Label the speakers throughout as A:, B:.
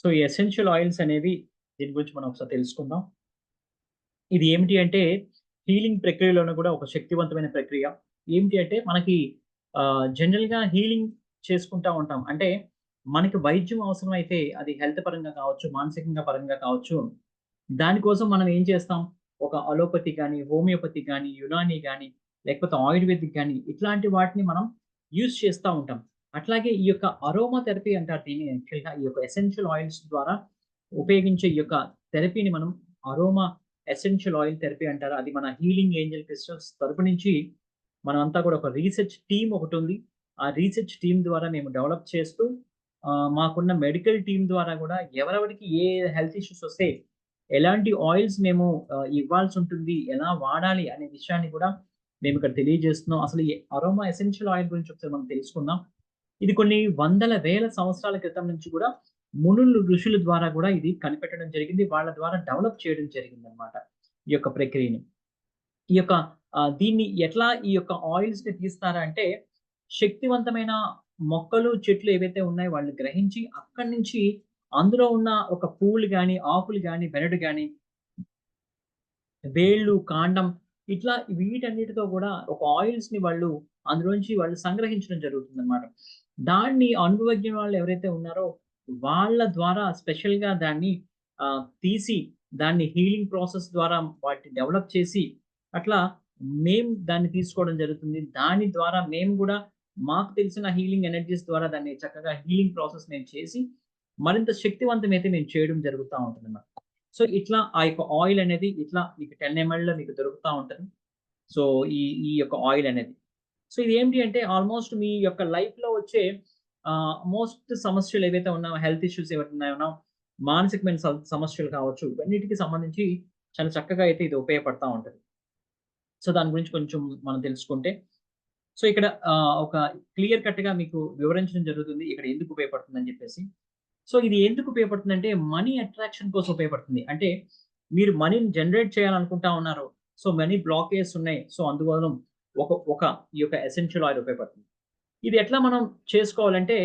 A: So ఈ essential oils అనేవి దీని గురించి మనం ఒకసారి తెలుసుకుందాం. ఇది ఏమిటి అంటే హీలింగ్ ప్రక్రియలోనే కూడా ఒక శక్తివంతమైన ప్రక్రియ. ఏమిటి అంటే మనకి జనరల్గా హీలింగ్ చేసుకుంటా ఉంటాం. అంటే మనకి వైద్యం అవసరం అయితే అది హెల్త్ పరంగా కావచ్చు మానసికంగా పరంగా కావచ్చు. దానికోసం మనం ఏం చేస్తాం? ఒక అలోపతి కానీ హోమియోపతి కానీ యునాని కానీ లేకపోతే ఆయుర్వేదిక్ కానీ ఇట్లాంటి వాటిని మనం యూజ్ చేస్తూ ఉంటాం. అట్లాగే ఈ యొక్క అరోమా థెరపీ అంటారు దీన్ని యాక్చువల్గా ఈ యొక్క ఎసెన్షియల్ ఆయిల్స్ ద్వారా ఉపయోగించే ఈ యొక్క థెరపీని మనం అరోమా ఎసెన్షియల్ ఆయిల్ థెరపీ అంటారు. అది మన హీలింగ్ ఏంజల్ క్రిస్టల్స్ తరపు నుంచి మనమంతా అంతా కూడా ఒక రీసెర్చ్ టీం ఒకటి ఉంది. ఆ రీసెర్చ్ టీం ద్వారా మేము డెవలప్ చేస్తూ మాకున్న మెడికల్ టీం ద్వారా కూడా ఎవరెవరికి ఏ హెల్త్ ఇష్యూస్ వస్తే ఎలాంటి ఆయిల్స్ మేము ఇవ్వాల్సి ఉంటుంది ఎలా వాడాలి అనే విషయాన్ని కూడా మేము ఇక్కడ తెలియజేస్తున్నాం. అసలు ఈ అరోమా ఎసెన్షియల్ ఆయిల్ గురించి ఒకసారి మనం తెలుసుకుందాం. ఇది కొన్ని వందల వేల సంవత్సరాల క్రితం నుంచి కూడా మునులు ఋషుల ద్వారా కూడా ఇది కనిపెట్టడం జరిగింది. వాళ్ళ ద్వారా డెవలప్ చేయడం జరిగింది అనమాట ఈ యొక్క ప్రక్రియని. ఈ యొక్క దీన్ని ఎట్లా ఈ యొక్క ఆయిల్స్ని తీస్తారా అంటే శక్తివంతమైన మొక్కలు చెట్లు ఏవైతే ఉన్నాయో వాళ్ళు గ్రహించి అక్కడి నుంచి అందులో ఉన్న ఒక పూలు కానీ ఆకులు కానీ బెరడు కానీ వేళ్ళు కాండం ఇట్లా వీటన్నిటితో కూడా ఒక ఆయిల్స్ని వాళ్ళు అందులోంచి వాళ్ళు సంగ్రహించడం జరుగుతుంది అనమాట దాన్ని అనుభవజ్ఞ వాళ్ళు ఎవరైతే ఉన్నారో వాళ్ళ ద్వారా స్పెషల్గా దాన్ని తీసి దాన్ని హీలింగ్ ప్రాసెస్ ద్వారా వాటిని డెవలప్ చేసి అట్లా మేము దాన్ని తీసుకోవడం జరుగుతుంది. దాని ద్వారా మేము కూడా మాకు తెలిసిన హీలింగ్ ఎనర్జీస్ ద్వారా దాన్ని చక్కగా హీలింగ్ ప్రాసెస్ మేము చేసి మరింత శక్తివంతమైతే మేము చేయడం జరుగుతూ ఉంటుంది అన్నమాట. సో ఇట్లా ఆ యొక్క ఆయిల్ అనేది ఇట్లా మీకు టెన్ ఎంఎల్లో మీకు దొరుకుతూ ఉంటుంది. సో ఈ ఈ యొక్క ఆయిల్ అనేది సో ఇది ఏంటి అంటే ఆల్మోస్ట్ మీ యొక్క లైఫ్లో వచ్చే మోస్ట్ సమస్యలు ఏవైతే ఉన్నాయో హెల్త్ ఇష్యూస్ ఏవైతే ఉన్నాయో మానసికమైన సమస్యలు కావచ్చు ఇవన్నిటికి సంబంధించి చాలా చక్కగా అయితే ఇది ఉపయోగపడతా ఉంటుంది. సో దాని గురించి కొంచెం మనం తెలుసుకుంటే సో ఇక్కడ ఒక క్లియర్ కట్గా మీకు వివరించడం జరుగుతుంది ఇక్కడ ఎందుకు ఉపయోగపడుతుంది అని చెప్పేసి. సో ఇది ఎందుకు ఉపయోగపడుతుంది అంటే మనీ అట్రాక్షన్ కోసం ఉపయోగపడుతుంది. అంటే మీరు మనీని జనరేట్ చేయాలనుకుంటా ఉన్నారు సో మనీ బ్లాకేజ్ ఉన్నాయి సో అందువల్ల ఒక ఒక ఈ యొక్క ఎసెన్షియల్ ఆయిల్ ఉపయోగపడుతుంది. ఇది ఎట్లా మనం చేసుకోవాలంటే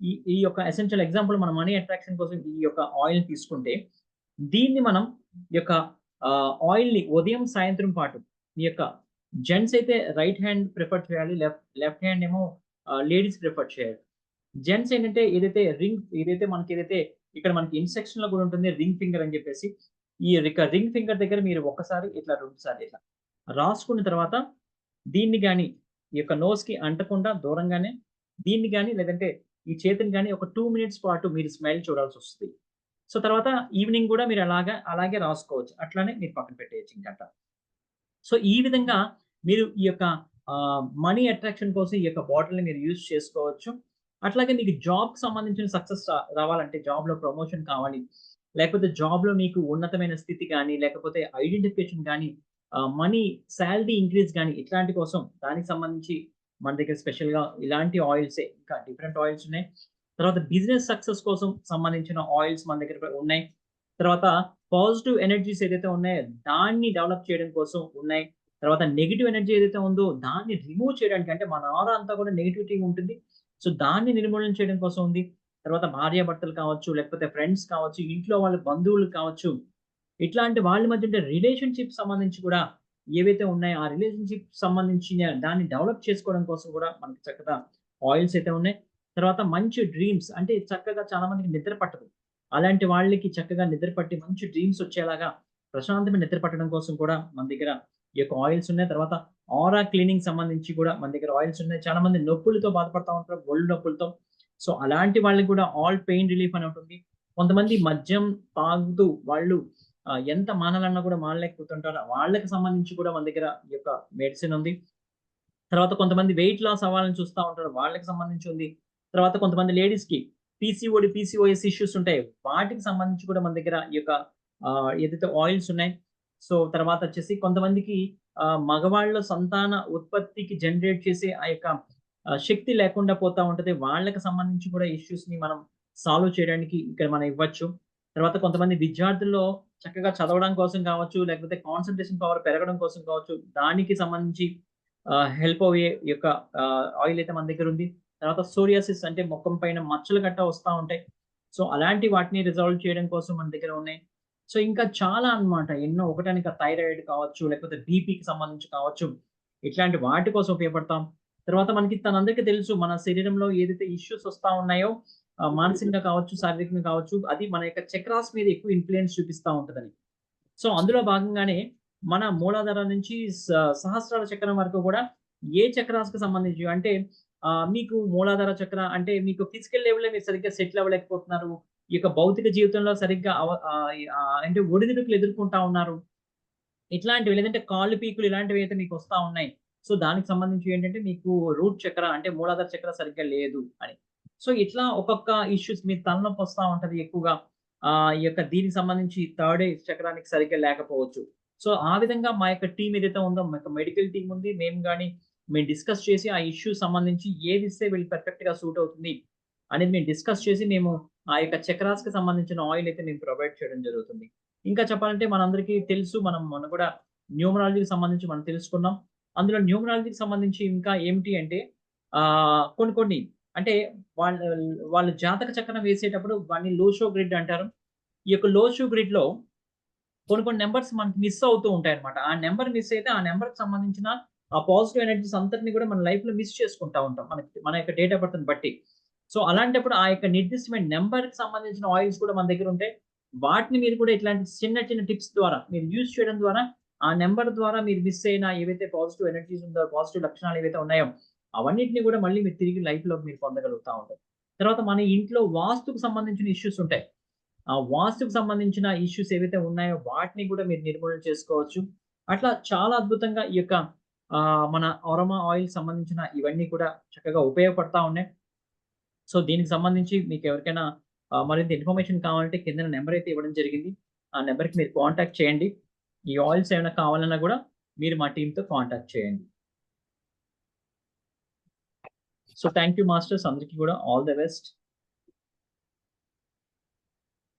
A: ఈ ఈ యొక్క ఎసెన్షియల్ ఎగ్జాంపుల్ మనం మనీ అట్రాక్షన్ కోసం ఈ యొక్క ఆయిల్ తీసుకుంటే దీన్ని మనం ఈ యొక్క ఆయిల్ని ఉదయం సాయంత్రం పాటు ఈ యొక్క జెంట్స్ అయితే రైట్ హ్యాండ్ ప్రిఫర్ చేయాలి లెఫ్ట్ లెఫ్ట్ హ్యాండ్ ఏమో లేడీస్ ప్రిఫర్ చేయాలి. జెంట్స్ ఏంటంటే ఏదైతే రింగ్ ఏదైతే మనకి ఏదైతే ఇక్కడ మనకి ఇన్సెక్షన్లో కూడా ఉంటుంది రింగ్ ఫింగర్ అని చెప్పేసి ఈ రింగ్ ఫింగర్ దగ్గర మీరు ఒక్కసారి ఇట్లా రెండు సార్లు ఇట్లా రాసుకున్న తర్వాత దీన్ని కానీ ఈ యొక్క నోస్కి అంటకుండా దూరంగానే దీన్ని కానీ లేదంటే ఈ చేతిని కానీ ఒక టూ మినిట్స్ పాటు మీరు స్మైల్ చూడాల్సి వస్తుంది. సో తర్వాత ఈవినింగ్ కూడా మీరు అలాగా అలాగే రాసుకోవచ్చు. అట్లానే మీరు పక్కన పెట్టేయచ్చు ఇంకంట. సో ఈ విధంగా మీరు ఈ యొక్క మనీ అట్రాక్షన్ కోసం ఈ యొక్క బాటిల్ని మీరు యూజ్ చేసుకోవచ్చు. అట్లాగే మీకు జాబ్కి సంబంధించిన సక్సెస్ రావాలంటే జాబ్లో ప్రమోషన్ కావాలి. లేకపోతే జాబ్లో మీకు ఉన్నతమైన స్థితి కానీ లేకపోతే ఐడెంటిఫికేషన్ కానీ మనీ శాలరీ ఇంక్రీజ్ కానీ ఇట్లాంటి కోసం దానికి సంబంధించి మన దగ్గర స్పెషల్గా ఇలాంటి ఆయిల్సే ఇంకా డిఫరెంట్ ఆయిల్స్ ఉన్నాయి. తర్వాత బిజినెస్ సక్సెస్ కోసం సంబంధించిన ఆయిల్స్ మన దగ్గర ఉన్నాయి. తర్వాత పాజిటివ్ ఎనర్జీస్ ఏదైతే ఉన్నాయో దాన్ని డెవలప్ చేయడం కోసం ఉన్నాయి. తర్వాత నెగిటివ్ ఎనర్జీ ఏదైతే ఉందో దాన్ని రిమూవ్ చేయడానికి అంటే మన ఆరా అంతా కూడా నెగిటివిటీ ఉంటుంది. సో దాన్ని నిర్మూలన చేయడం కోసం ఉంది. తర్వాత భార్యాభర్తలు కావచ్చు లేకపోతే ఫ్రెండ్స్ కావచ్చు ఇంట్లో వాళ్ళ బంధువులు కావచ్చు ఇట్లాంటి వాళ్ళ మధ్య ఉండే రిలేషన్షిప్ సంబంధించి కూడా ఏవైతే ఉన్నాయో ఆ రిలేషన్షిప్ సంబంధించిన దాన్ని డెవలప్ చేసుకోవడం కోసం కూడా మనకి చక్కగా ఆయిల్స్ అయితే ఉన్నాయి. తర్వాత మంచి డ్రీమ్స్ అంటే చక్కగా చాలా మందికి నిద్ర పట్టదు. అలాంటి వాళ్ళకి చక్కగా నిద్ర పట్టి మంచి డ్రీమ్స్ వచ్చేలాగా ప్రశాంతమైన నిద్ర పట్టడం కోసం కూడా మన దగ్గర ఈ యొక్క ఆయిల్స్ ఉన్నాయి. తర్వాత ఆరా క్లీనింగ్ సంబంధించి కూడా మన దగ్గర ఆయిల్స్ ఉన్నాయి. చాలా మంది నొప్పులతో బాధపడతా ఉంటారు ఒళ్ళు నొప్పులతో. సో అలాంటి వాళ్ళకి కూడా ఆల్ పెయిన్ రిలీఫ్ అని ఉంటుంది. కొంతమంది మద్యం తాగుతూ వాళ్ళు ఎంత మానాలన్నా కూడా మానలేకపోతుంటారు. వాళ్ళకి సంబంధించి కూడా మన దగ్గర ఈ యొక్క మెడిసిన్ ఉంది. తర్వాత కొంతమంది వెయిట్ లాస్ అవ్వాలని చూస్తూ ఉంటారు. వాళ్ళకి సంబంధించి ఉంది. తర్వాత కొంతమంది లేడీస్కి పీసీఓడి పీసీఓఎస్ ఇష్యూస్ ఉంటాయి. వాటికి సంబంధించి కూడా మన దగ్గర ఈ యొక్క ఏదైతే ఆయిల్స్ ఉన్నాయి. సో తర్వాత వచ్చేసి కొంతమందికి మగవాళ్ళ సంతాన ఉత్పత్తికి జనరేట్ చేసే ఆ యొక్క శక్తి లేకుండా పోతా ఉంటది. వాళ్ళకి సంబంధించి కూడా ఇష్యూస్ని మనం సాల్వ్ చేయడానికి ఇక్కడ మనం ఇవ్వచ్చు. తర్వాత కొంతమంది విద్యార్థుల్లో చక్కగా చదవడం కోసం కావచ్చు లేకపోతే కాన్సన్ట్రేషన్ పవర్ పెరగడం కోసం కావచ్చు దానికి సంబంధించి హెల్ప్ అయ్యే యొక్క ఆయిల్ అయితే మన దగ్గర ఉంది తర్వాత సోరియాసిస్ అంటే ముఖం పైన మచ్చలు గట్ట వస్తూ ఉంటాయి సో, అలాంటి వాటిని రిజాల్వ్ చేయడం కోసం మన దగ్గర ఉన్నాయి. సో, ఇంకా చాలా అన్నమాట. ఎన్నో ఒకటానికి థైరాయిడ్ కావచ్చు, లేకపోతే బీపీకి సంబంధించి కావచ్చు. ఇట్లాంటి వాటి కోసం ఉపయోగపడతాం. తర్వాత మనకి తనందరికీ తెలుసు మన శరీరంలో ఏదైతే ఇష్యూస్ వస్తా ఉన్నాయో మానసికంగా కావచ్చు, శారీరకంగా కావచ్చు, అది మన యొక్క చక్రాస్ మీద ఎక్కువ ఇన్ఫ్లుయెన్స్ చూపిస్తా ఉంటదని. సో, అందులో భాగంగానే మన మూలాధార నుంచి స చక్రం వరకు కూడా ఏ చక్రాస్‌కి సంబంధించి అంటే మీకు మూలాధార చక్ర అంటే మీకు ఫిజికల్ లెవెల్‌లో మీరు సరిగ్గా సెటిల్ అవ్వలేకపోతున్నారు. ఈ యొక్క భౌతిక జీవితంలో సరిగ్గా అంటే ఒడిదుడుకులు ఎదుర్కొంటా ఉన్నారు. ఇట్లాంటివి లేదంటే కాళ్ళు పీకులు ఇలాంటివి అయితే మీకు వస్తా ఉన్నాయి. సో, దానికి సంబంధించి ఏంటంటే మీకు రూట్ చక్ర అంటే మూలాధార చక్ర సరిగ్గా లేదు అని. సో, ఇట్లా ఒక్కొక్క ఇష్యూస్ మీ తలనొప్పి వస్తూ ఉంటుంది ఎక్కువగా. ఆ ఈ యొక్క దీనికి సంబంధించి థర్డ్ ఐ చక్రానికి సరిగ్గా లేకపోవచ్చు. సో, ఆ విధంగా మా యొక్క టీం ఏదైతే ఉందో మా యొక్క మెడికల్ టీమ్ ఉంది. మేము కానీ మేము డిస్కస్ చేసి ఆ ఇష్యూస్ సంబంధించి ఏది ఇస్తే వీళ్ళు పర్ఫెక్ట్‌గా సూట్ అవుతుంది అనేది మేము డిస్కస్ చేసి మేము ఆ యొక్క చక్రాస్‌కి సంబంధించిన ఆయిల్ అయితే మేము ప్రొవైడ్ చేయడం జరుగుతుంది. ఇంకా చెప్పాలంటే మనందరికీ తెలుసు మనం మనం కూడా న్యూమరాలజీకి సంబంధించి మనం తెలుసుకున్నాం. అందులో న్యూమరాలజీకి సంబంధించి ఇంకా ఏమిటి అంటే కొన్ని కొన్ని అంటే వాళ్ళ వాళ్ళ జాతక చక్రం వేసేటప్పుడు వాడిని లోషో గ్రిడ్ అంటారు. ఈ యొక్క లోషో గ్రిడ్‌లో కొన్ని కొన్ని నెంబర్స్ మనకి మిస్ అవుతూ ఉంటాయి అనమాట ఆ నెంబర్ మిస్ అయితే ఆ నెంబర్కి సంబంధించిన ఆ పాజిటివ్ ఎనర్జీస్ అంతటిని కూడా మన లైఫ్‌లో మిస్ చేసుకుంటా ఉంటాం. మనకి మన యొక్క డేట్ ఆఫ్ బర్త్‌ని బట్టి. సో, అలాంటప్పుడు ఆ యొక్క నిర్దిష్టమైన నెంబర్కి సంబంధించిన ఆయిల్స్ కూడా మన దగ్గర ఉంటాయి. వాటిని మీరు కూడా ఇట్లాంటి చిన్న చిన్న టిప్స్ ద్వారా మీరు యూజ్ చేయడం ద్వారా ఆ నెంబర్ ద్వారా మీరు మిస్ అయిన ఏవైతే పాజిటివ్ ఎనర్జీస్ ఉందో, పాజిటివ్ లక్షణాలు ఏవైతే ఉన్నాయో అవన్నింటినీ కూడా మళ్ళీ మీరు తిరిగి లైఫ్‌లోకి మీరు పొందగలుగుతా ఉంటారు. తర్వాత మన ఇంట్లో వాస్తుకు సంబంధించిన ఇష్యూస్ ఉంటాయి. ఆ వాస్తుకు సంబంధించిన ఇష్యూస్ ఏవైతే ఉన్నాయో వాటిని కూడా మీరు నిర్మూలన చేసుకోవచ్చు. అట్లా చాలా అద్భుతంగా ఈ యొక్క మన అరోమా ఆయిల్ సంబంధించిన ఇవన్నీ కూడా చక్కగా ఉపయోగపడతా ఉన్నాయి. సో, దీనికి సంబంధించి మీకు ఎవరికైనా మరింత ఇన్ఫర్మేషన్ కావాలంటే కిందన నెంబర్ అయితే ఇవ్వడం జరిగింది. ఆ నెంబర్కి మీరు కాంటాక్ట్ చేయండి. ఈ ఆయిల్స్ ఏమైనా కావాలన్నా కూడా మీరు మా టీమ్‌తో కాంటాక్ట్ చేయండి. సో, థాంక్ యూ మాస్టర్స్ అందరికి కూడా ఆల్ ది బెస్ట్.